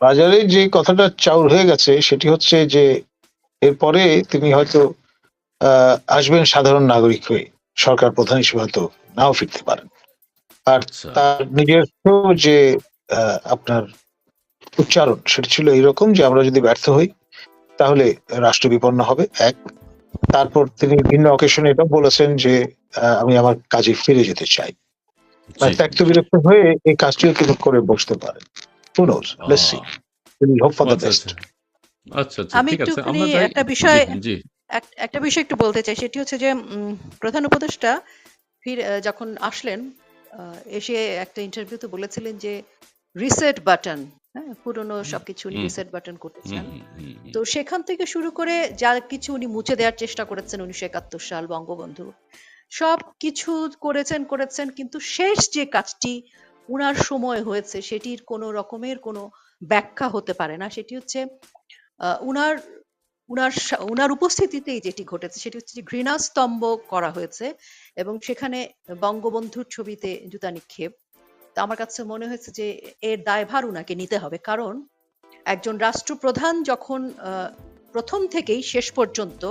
বাজারে যে কথাটা চাউর হয়ে গেছে সেটি হচ্ছে যে এরপরে তিনি হয়তো আহ, আসবেন সাধারণ নাগরিক হয়ে সরকার প্রধান হিসেবে হয়তো নাও ফিরতে পারেন। আর আচ্ছা। তার নিজস্ব যে আপনার উচ্চারণ সেটা ছিল এইরকম যে আমরা যদি ব্যর্থ হই তাহলে রাষ্ট্র বিপন্ন হবে এক। তারপর তিনি ভিন্ন অকেশনে এটা বলেছেন যে আহ, আমি আমার কাজে ফিরে যেতে চাই। ত্যক্ত বিরক্ত হয়ে এই কাজটিও কিন্তু করে বসতে পারেন। Nose let's see ah, will hope for the আচ্ছা বেস্ট আচ্ছা আচ্ছা আমি একটা বিষয় একটা বিষয় একটু বলতে চাই। সেটি হচ্ছে যে প্রধান উপদেষ্টা ফির যখন আসলেন এসে একটা ইন্টারভিউতে বলেছিলেন যে রিসেট বাটন হ্যাঁ পুরনো সবকিছু রিসেট বাটন হুম হুম। তো সেখান থেকে শুরু করে যা কিছু উনি মুছে দেওয়ার চেষ্টা করেছেন উনিশশো একাত্তর সাল বঙ্গবন্ধু সব কিছু করেছেন করেছেন কিন্তু শেষ যে কাজটি উনার সময় হয়েছে, সেটির কোনো রকমের কোনো ব্যাখ্যা হতে পারে না। সেটি হচ্ছে উনার উনার উনার উপস্থিতিতেই যেটি ঘটেছে, সেটি হচ্ছে যে ঘৃণাস্তম্ভ করা হয়েছে এবং সেখানে বঙ্গবন্ধুর ছবিতে জুতা নিক্ষেপ। তা আমার কাছে মনে হয়েছে যে এর দায়ভার উনাকে নিতে হবে, কারণ একজন রাষ্ট্রপ্রধান যখন প্রথম থেকেই শেষ পর্যন্ত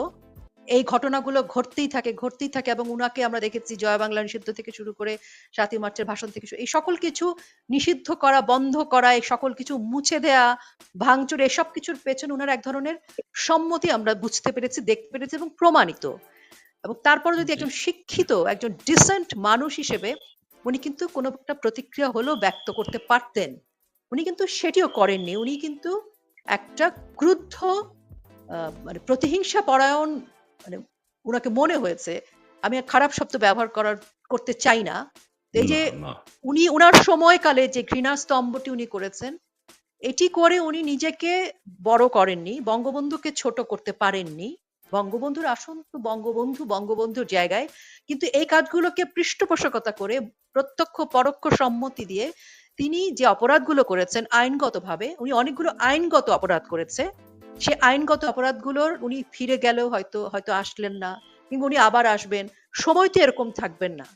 এই ঘটনাগুলো ঘটতেই থাকে ঘটতেই থাকে এবং উনাকে আমরা দেখেছি জয় বাংলা নিষিদ্ধ থেকে শুরু করে সাতই মার্চের ভাষণ থেকে এই সকল কিছু নিষিদ্ধ করা বন্ধ করা এই সকল কিছু মুছে দেয়া ভাঙচুর এসব কিছুর পেছনে উনার এক ধরনের সম্মতি আমরা বুঝতে পেরেছি দেখতে পেরেছি এবং প্রমাণিত। এবং তারপর যদি একজন শিক্ষিত একজন ডিসেন্ট মানুষ হিসেবে উনি কিন্তু কোনো একটা প্রতিক্রিয়া হলেও ব্যক্ত করতে পারতেন। উনি কিন্তু সেটিও করেননি। উনি কিন্তু একটা ক্রুদ্ধ আহ, মানে প্রতিহিংসা পরায়ণ মানে উনাকে মনে হয়েছে আমি খারাপ শব্দ ব্যবহার করার করতে চাই না। এই যে। উনি উনার সময়কালে যে ঘৃণা স্তম্ভটি উনি করেছেন এটি করে উনি নিজেকে বড় করেননি বঙ্গবন্ধুকে ছোট করতে পারেননি। বঙ্গবন্ধুর আসন তো বঙ্গবন্ধু বঙ্গবন্ধুর জায়গায়। কিন্তু এই কাজগুলোকে পৃষ্ঠপোষকতা করে প্রত্যক্ষ পরোক্ষ সম্মতি দিয়ে তিনি যে অপরাধগুলো করেছেন আইনগতভাবে উনি অনেকগুলো আইনগত অপরাধ করেছে। সে আইনগত অপরাধগুলোর উনি ফিরে গেলেও হয়তো হয়তো আসলেন না কিংবা উনি আবার আসবেন। সময় তো এরকম থাকবেন না।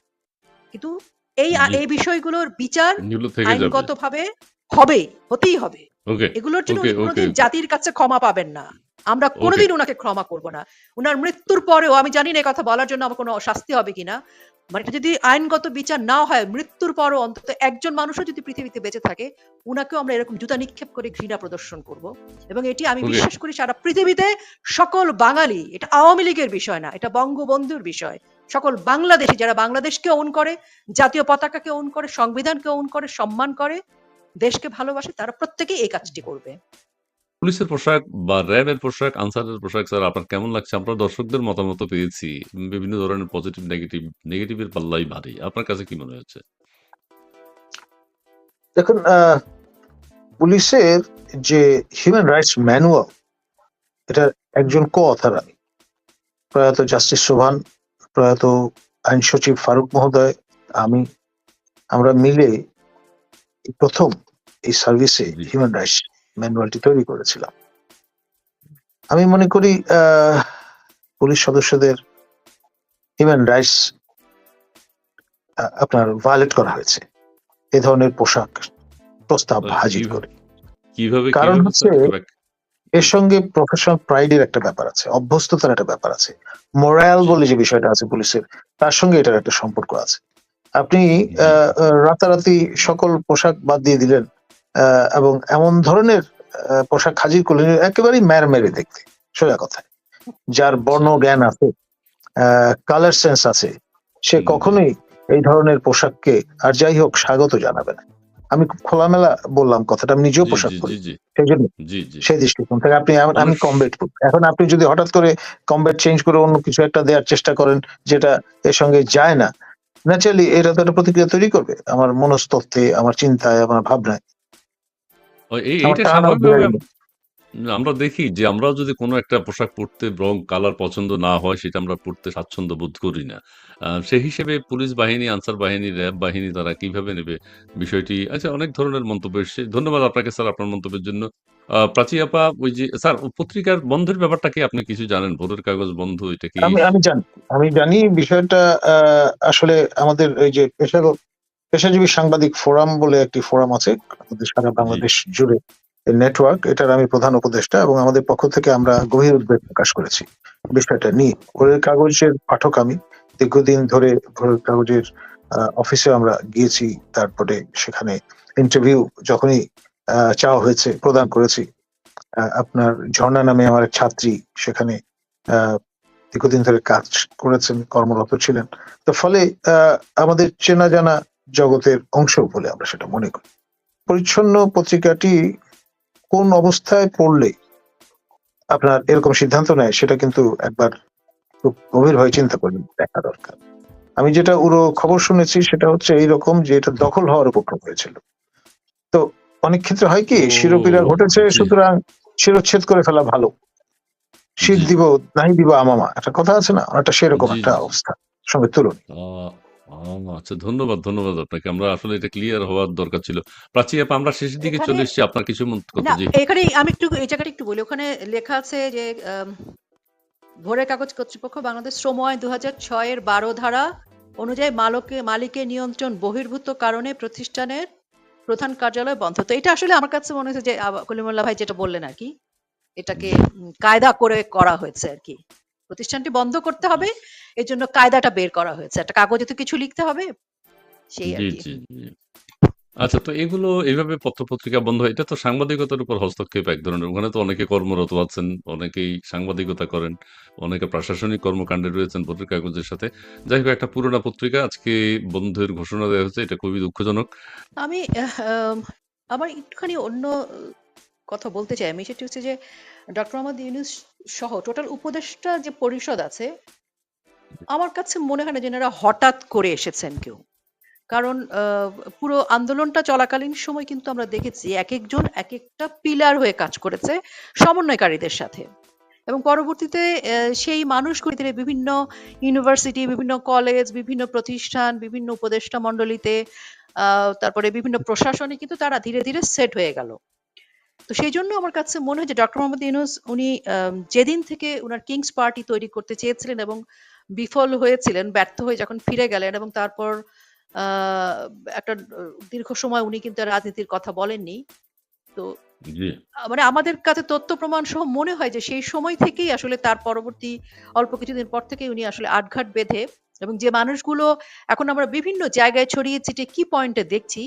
কিন্তু এই এই বিষয়গুলোর বিচার যাবে। আইনগতভাবে হবেই হতেই হবে। এগুলোর জন্য কোনোদিন জাতির কাছে ক্ষমা পাবেন না। আমরা কোনোদিন ওনাকে ক্ষমা করব না। উনার মৃত্যুর পরেও আমি জানি না এই কথা বলার জন্য আমার কোনো শাস্তি হবে কিনা মানে এটা যদি আইনগত বিচার না হয় মৃত্যুর পরও অন্তত একজন মানুষও যদি পৃথিবীতে বেঁচে থাকে উনাকেও আমরা এরকম জুতা নিক্ষেপ করে ঘৃণা প্রদর্শন করব। এবং এটি আমি বিশ্বাস করি সারা পৃথিবীতে সকল বাঙালি এটা আওয়ামী লীগের বিষয় না এটা বঙ্গবন্ধুর বিষয়। সকল বাংলাদেশি যারা বাংলাদেশকে ওন করে জাতীয় পতাকাকে ওন করে সংবিধানকে ওন করে সম্মান করে দেশকে ভালোবাসে তারা প্রত্যেকেই এই কাজটি করবে। পুলিশের পোশাক বা র্যাবের পোশাক আনসারের পোশাক স্যার আপনার কেমন লাগছে? আমরা দর্শকদের মতামত পেয়েছি। বিভিন্ন ধরনের পজিটিভ নেগেটিভ নেগেটিভের পাল্লাই ভারী আপনার কাছে কি মনে হচ্ছে? দেখুন পুলিশের যে হিউম্যান রাইটস ম্যানুয়াল এটা একজন কো অথার আমি। প্রয়াত জাস্টিস সোভান প্রয়াত আইন সচিব ফারুক মহোদয় আমি আমরা মিলে প্রথম এই সার্ভিসে হিউম্যান রাইটস ম্যানুয়ালটি তৈরি করেছিলাম। আমি মনে করি পুলিশ সদস্যদের হিউম্যান রাইটস আপনার ভায়োলেট করা হয়েছে। এ ধরনের পোশাক প্রস্তাব হাজির করে। কারণ হচ্ছে এর সঙ্গে প্রফেশনাল প্রাইডের একটা ব্যাপার আছে অভ্যস্ততার একটা ব্যাপার আছে। মোরাল বলে যে বিষয়টা আছে পুলিশের তার সঙ্গে এটার একটা সম্পর্ক আছে। আপনি রাতারাতি সকল পোশাক বাদ দিয়ে দিলেন এবং এমন ধরনের পোশাক হাজির করলেন একেবারেই ম্যার মেরে দেখতে। সোজা কথা। যার বর্ণ জ্ঞান আছে কালার সেন্স আছে সে কখনোই এই ধরনের পোশাককে আর যাই হোক স্বাগত জানাবে না। আমি খুব খোলামেলা বললাম কথাটা আমি নিজেও পোশাক করি সেই জন্য। সেই দৃষ্টিকোণ থেকে আপনি আমি- আমি করি এখন আপনি যদি হঠাৎ করে কমবেট চেঞ্জ করে অন্য কিছু একটা দেওয়ার চেষ্টা করেন যেটা এর সঙ্গে যায় না ন্যাচারালি এটা তো একটা প্রতিক্রিয়া তৈরি করবে। আমার মনস্তত্ত্বে আমার চিন্তায় আমার ভাবনায়। এইটা স্বাভাবিকভাবে আমরা দেখি যে আমরা যদি কোনো একটা পোশাক পরতে রং কালার পছন্দ না হয় সেটা আমরা পড়তে স্বাচ্ছন্দ্য বোধ করি না। সেই হিসেবে পুলিশ বাহিনী আনসার বাহিনী র্যাব বাহিনী তারা কীভাবে নেবে বিষয়টি? আচ্ছা অনেক ধরনের মন্তব্য এসছে। ধন্যবাদ আপনাকে স্যার আপনার মন্তব্যের জন্য। প্রাচী আপা ওই যে স্যার পত্রিকার বন্ধের ব্যাপারটা কি? আপনি কিছু জানেন? ভোটের কাগজ বন্ধ এটা কি? আমি জানি আমি জানি বিষয়টা আহ, আসলে আমাদের এই যে পেশাগত পেশাজীবী সাংবাদিক ফোরাম বলে একটি ফোরাম আছে আমাদের সারা বাংলাদেশ জুড়ে নেটওয়ার্ক এটার আমি প্রধান উপদেষ্টা এবং আমাদের পক্ষ থেকে আমরা গভীর উদ্বেগ প্রকাশ করেছি বিষয়টা নিয়ে। ভোরের কাগজের পাঠক আমি দীর্ঘদিন ধরে ভোরের কাগজের অফিসে আমরা গিয়েছি তারপরে সেখানে ইন্টারভিউ যখনই চাওয়া হয়েছে প্রদান করেছি। আপনার ঝর্ণা নামে আমার ছাত্রী সেখানে আহ, দীর্ঘদিন ধরে কাজ করেছেন কর্মরত ছিলেন। তো ফলে আহ, আমাদের চেনা জানা জগতের অংশ বলে আমরা সেটা মনে করি। পরিচ্ছন্ন পত্রিকাটি কোন অবস্থায় পড়লে আপনার এরকম সিদ্ধান্ত নেয় সেটা কিন্তু একবার খুব গভীর গভীরভাবে চিন্তা করে দেখা দরকার। আমি যেটা উড়ো খবর শুনেছি সেটা হচ্ছে এইরকম যে এটা দখল হওয়ার উপক্রম হয়েছিল। তো অনেক ক্ষেত্রে হয় কি ও, শিরোপীড়া ঘটেছে সুতরাং শিরোচ্ছেদ করে ফেলা ভালো। শীত। দিব নাই দিব আমামা একটা কথা আছে না? একটা সেরকম একটা অবস্থা সঙ্গে তুলন। আচ্ছা ধন্যবাদ ধন্যবাদ আপনাকে। আমরা আসলে এটা ক্লিয়ার হওয়ার দরকার ছিল। প্রাচী আপা আমরা শেষের দিকে চলে এসেছি। আপনার কিছু কথা জি। এখানে আমি একটু এই জায়গাটা একটু বলি। ওখানে লেখা আছে যে ভোরের কাগজ কর্তৃপক্ষ বাংলাদেশ শ্রম আইন দু ছয়ের বারো ধারা অনুযায়ী মালকে মালিকের নিয়ন্ত্রণ বহির্ভূত কারণে প্রতিষ্ঠানের প্রধান কার্যালয় বন্ধ। তো এটা আসলে আমার কাছে মনে হচ্ছে যে কলিমুল্লাহ ভাই যেটা বললেন আর কি এটাকে কায়দা করে করা হয়েছে আর কি। প্রতিষ্ঠানটি বন্ধ করতে হবে। এই জন্য কায়দাটা বের করা হয়েছে। একটা কাগজে তো কিছু লিখতে হবে সেই আর কি। আচ্ছা তো এগুলো এইভাবে পত্রপত্রিকা বন্ধ এটা তো সাংবাদিকতার উপর হস্তক্ষেপ এক ধরনের। ওখানে তো অনেকে কর্মরত আছেন অনেকেই সাংবাদিকতা করেন অনেকে প্রশাসনিক কর্মকাণ্ডে রয়েছেন পত্রিকা কাগজের সাথে। যাই হোক একটা পুরোনো পত্রিকা আজকে বন্ধের ঘোষণা দেওয়া হয়েছে এটা খুবই দুঃখজনক। আমি আমার একটুখানি অন্য কথা বলতে চাই। আমি সেটি হচ্ছে যে ডক্টর মোহাম্মদ ইউনুস সহ টোটাল উপদেষ্টা যে পরিষদ আছে আমার কাছে মনে হয় না যে এনারা হঠাৎ করে এসেছেন কেউ। কারণ পুরো আন্দোলনটা চলাকালীন সময় কিন্তু আমরা দেখেছি এক একজন, এক একটা পিলার হয়ে কাজ করেছে সমন্বয়কারীদের সাথে। এবং পরবর্তীতে সেই মানুষগুলিতে বিভিন্ন ইউনিভার্সিটি, বিভিন্ন কলেজ, বিভিন্ন প্রতিষ্ঠান, বিভিন্ন উপদেষ্টা মণ্ডলীতে তারপরে বিভিন্ন প্রশাসনে কিন্তু তারা ধীরে ধীরে সেট হয়ে গেল। তো সেই জন্য আমার কাছে মনে হয় যে ডক্টর মোহাম্মদ ইউনুস উনি যেদিন থেকে উনার কিংস পার্টি তৈরি করতে চেয়েছিলেন এবং বিফল হয়েছিলেন ব্যর্থ হয়ে যখন ফিরে গেলেন এবং তারপর একটা দীর্ঘ সময় উনি কিন্তু রাজনীতির কথা বলেননি। তো মানে আমাদের কাছে তথ্য প্রমাণ সহ মনে হয় যে সেই সময় থেকেই আসলে তার পরবর্তী অল্প কিছুদিন পর থেকেই উনি আসলে আটঘাট বেঁধে এবং যে মানুষগুলো এখন আমরা বিভিন্ন জায়গায় ছড়িয়ে ছিটে কি পয়েন্টে দেখছি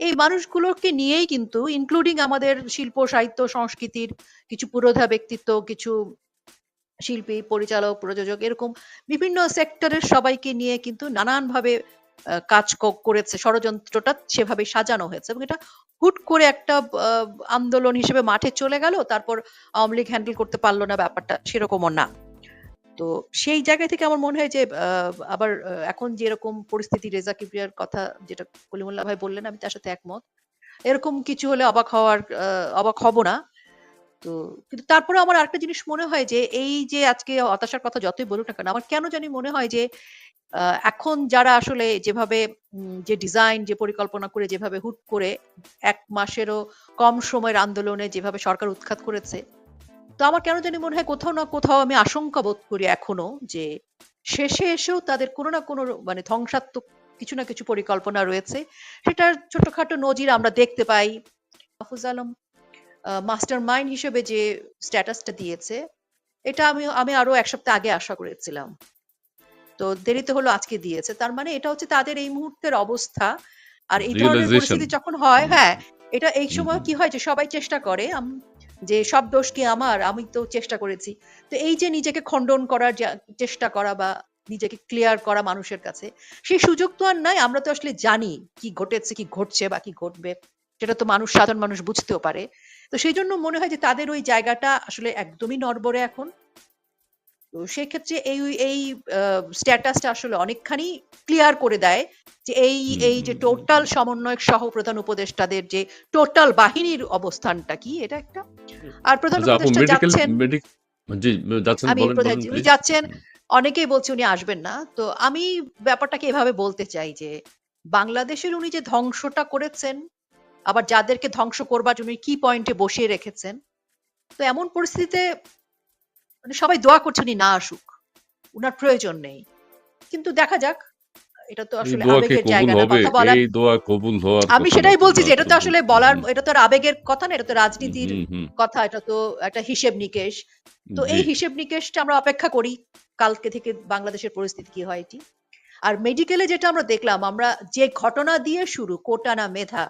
এই মানুষগুলোকে নিয়েই কিন্তু ইনক্লুডিং আমাদের শিল্প সাহিত্য সংস্কৃতির কিছু পুরোধা ব্যক্তিত্ব কিছু শিল্পী, পরিচালক, প্রযোজক এরকম বিভিন্ন সেক্টরের সবাইকে নিয়ে কিন্তু নানানভাবে কাজ করেছে। ষড়যন্ত্রটা সেভাবে সাজানো হয়েছে এবং এটা হুট করে একটা আন্দোলন হিসেবে মাঠে চলে গেল। তারপর আওয়ামী লীগ হ্যান্ডেল করতে পারল না ব্যাপারটা সেরকমও না। তো সেই জায়গা থেকে আমার মনে হয় যে আবার এখন যেরকম পরিস্থিতি, রেজা কিবরিয়ার কথা যেটা কলিমুল্লাহ ভাই বললেন, আমি তার সাথে একমত। এরকম কিছু হলে অবাক হওয়ার অবাক হব না। তো, কিন্তু তারপরে আমার আরেকটা জিনিস মনে হয় যে, এই যে আজকে হতাশার কথা যতই বলুক না কেন, আমার কেন জানি মনে হয় যে এখন যারা আসলে যেভাবে যে ডিজাইন যে পরিকল্পনা করে যেভাবে হুট করে এক মাসেরও কম সময়ের আন্দোলনে যেভাবে সরকার উৎখাত করেছে, তো আমার কেন জানি মনে হয় কোথাও না কোথাও আমি আশঙ্কা বোধ করি এখনও যে, শেষে এসেও তাদের কোনো না কোনো মানে ধ্বংসাত্মক কিছু না কিছু পরিকল্পনা রয়েছে, সেটার ছোটখাটো নজির আমরা দেখতে পাই। আলম মাস্টার মাইন্ড হিসেবে যে স্ট্যাটাসটা দিয়েছে এটা আমি আমি আরও এক সপ্তাহ আগে আশা করেছিলাম। তো দেরিতে হলো আজকে দিয়েছে। তার মানে এটা হচ্ছে তাদের এই মুহূর্তের অবস্থা। আর এই ধরনের পরিস্থিতি যখন হয় হ্যাঁ এটা এই সময় কি হয় যে সবাই চেষ্টা করে যে সব দোষ কি আমার আমি তো চেষ্টা করেছি। তো এই যে নিজেকে খণ্ডন করার চেষ্টা করা বা নিজেকে ক্লিয়ার করা মানুষের কাছে সেই সুযোগ তো আর নাই। আমরা তো আসলে জানি কি ঘটেছে কি ঘটছে বা কি ঘটবে। সেটা তো মানুষ সাধারণ মানুষ বুঝতেও পারে। তো সেই জন্য মনে হয় যে তাদের ওই জায়গাটা আসলে একদমই নড়বড়ে এখন। তো সেই ক্ষেত্রে এই এই স্ট্যাটাসটা আসলে অনেকখানি ক্লিয়ার করে দেয় যে এই এই যে টোটাল সমন্বয়ক সহ প্রধান উপদেষ্টাদের যে টোটাল বাহিনীর অবস্থানটা কি এটা একটা। আর প্রধান আচ্ছা উপদেষ্টা যাচ্ছেন আমি উনি যাচ্ছেন। অনেকেই বলছে উনি আসবেন না। তো আমি ব্যাপারটাকে এভাবে বলতে চাই যে বাংলাদেশের উনি যে ধ্বংসটা করেছেন আবার যাদেরকে ধ্বংস করবার জন্য কি পয়েন্টে বসিয়ে রেখেছেন। তো এমন পরিস্থিতিতে মানে সবাই দোয়া করছে উনি না আসুক। উনার প্রয়োজন নেই। কিন্তু দেখা যাক এটা তো আসলে আবেগের জায়গা না কথা বলার এই দোয়া কবুল হওয়ার আমি সেটাই বলছি যে এটা তো আসলে বলার এটা তো আর আবেগের কথা না এটা তো রাজনীতির কথা এটা তো একটা হিসেব নিকেশ। তো এই হিসেব নিকেশটা আমরা অপেক্ষা করি কালকে থেকে বাংলাদেশের পরিস্থিতি কি হয় এটি। আর মেডিকেলে যেটা আমরা দেখলাম আমরা যে ঘটনা দিয়ে শুরু কোটা না মেধা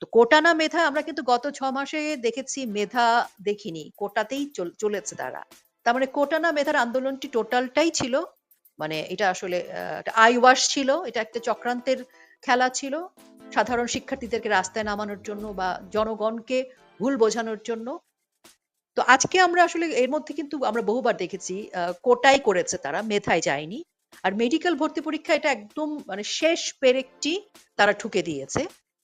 তো কোটা না মেধা আমরা কিন্তু গত ছ মাসে দেখেছি মেধা দেখিনি, কোটাতেই চলেছে তারা। তার মানে কোটা না মেধার আন্দোলনটি টোটালটাই ছিল মানে এটা আসলে আই ওয়াশ ছিল, এটা একটা চক্রান্তের খেলা ছিল, সাধারণ শিক্ষার্থীদেরকে রাস্তায় নামানোর জন্য বা জনগণকে ভুল বোঝানোর জন্য। তো আজকে আমরা আসলে এর মধ্যে কিন্তু আমরা বহুবার দেখেছি কোটাই করেছে তারা, মেধায় যায়নি। আর মেডিকেল ভর্তি পরীক্ষা এটা একদম মানে শেষ পেরেকটি তারা ঠুকে দিয়েছে।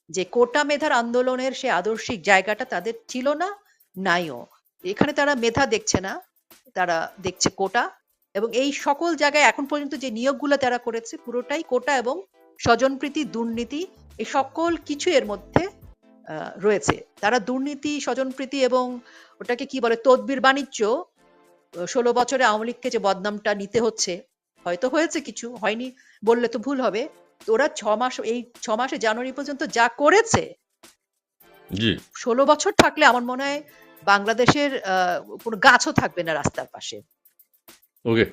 যে কোটা মেধার আন্দোলনের সে আদর্শিক জায়গাটা তাদের ছিল না, নাইও। এখানে তারা মেধা দেখছে না, তারা দেখছে কোটা এবং এই সকল জায়গায় এখন পর্যন্ত যে নিয়োগগুলো তারা করেছে পুরোটাই কোটা এবং স্বজনপ্রীতি, দুর্নীতি, এই সকল কিছু এর মধ্যে রয়েছে। তারা দুর্নীতি, স্বজনপ্রীতি এবং ওটাকে কি বলে তদবির বাণিজ্য ষোলো বছরে আওয়ামী লীগকে যে বদনামটা নিতে হচ্ছে, হয়তো হয়েছে কিছু, হয়নি বললে তো ভুল হবে। ওরা ছ মাস এই ছ মাসে জানুয়ারি পর্যন্ত যা করেছে ষোলো বছর থাকলে আমার মনে হয় বাংলাদেশের আহ, কোনো গাছও থাকবে না রাস্তার পাশে। ওকে।